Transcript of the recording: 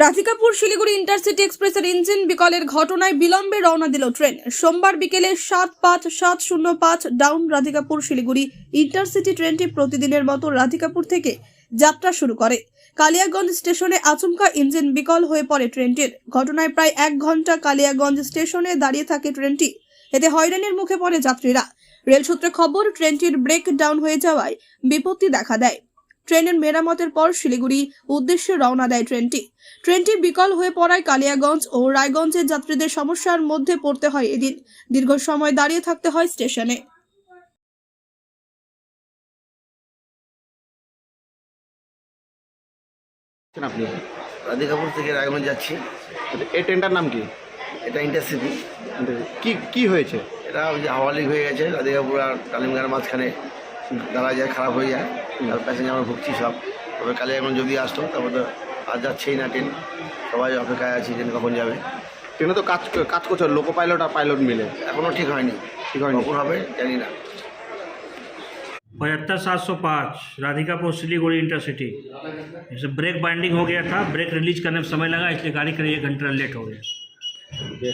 Radhikapur Siliguri intercity এক্সপ্রেসের engine বিকলের ঘটনায় বিলম্বে রওনা দিল ট্রেন। সোমবার বিকেলে সাত পাঁচ সাত শূন্য পাঁচ ডাউন রাধিকাপুর শিলিগুড়ি ইন্টারসিটি ট্রেনটি প্রতিদিনের মতো রাধিকাপুর থেকে যাত্রা শুরু করে। কালিয়াগঞ্জ স্টেশনে আচমকা ইঞ্জিন বিকল হয়ে পড়ে ট্রেনটির। ঘটনায় প্রায় এক ঘণ্টা কালিয়াগঞ্জ স্টেশনে দাঁড়িয়ে থাকে ট্রেনটি। এতে হয়রানির মুখে পড়ে যাত্রীরা। রেল সূত্রে খবর, ট্রেনটির ব্রেক ডাউন হয়ে যাওয়ায় বিপত্তি দেখা দেয়। ট্রেনের মেরামতের পর শিলিগুড়ি উদ্দেশ্যে রওনা দেয় ট্রেনটি। ট্রেনটি বিকল হয়ে পড়ায় কালিয়াগঞ্জ ও রায়গঞ্জের যাত্রীদের সমস্যার মধ্যে পড়তে হয় এদিন। দীর্ঘ সময় দাঁড়িয়ে থাকতে হয় স্টেশনে। আপনি? রাধিকাপুর থেকে রায়গঞ্জ যাচ্ছি। আচ্ছা, এই ট্রেনটার নাম কি? এটা ইন্টারসিটি। কি কি হয়েছে? এটা ওই যে হাওয়া লিক হয়ে গেছে রাধিকাপুর আর টালিমগার মাঝখানে। দাঁড়া যায় খারাপ হয়ে যায় আর প্যাসেঞ্জার আমরা ভুগছি সব তবে কালিয়াগঞ্জ যদি আসতো তারপর তো আর যাচ্ছেই না ট্রেন সবাই অপেক্ষায় আছি ট্রেন কখন যাবে ট্রেনে তো কাজ কাজ করছে লোকো পাইলট আর পাইলট মিলে এখনও ঠিক হয়নি ঠিক হয়নি কখন হবে জানি না पचहत्तर सात सौ पाँच राधिकापुर सिलीगुड़ी इंटरसिटी जैसे ब्रेक बाइंडिंग हो गया था ब्रेक रिलीज करने में समय लगा इसलिए गाड़ी करीब एक घंटा लेट हो गया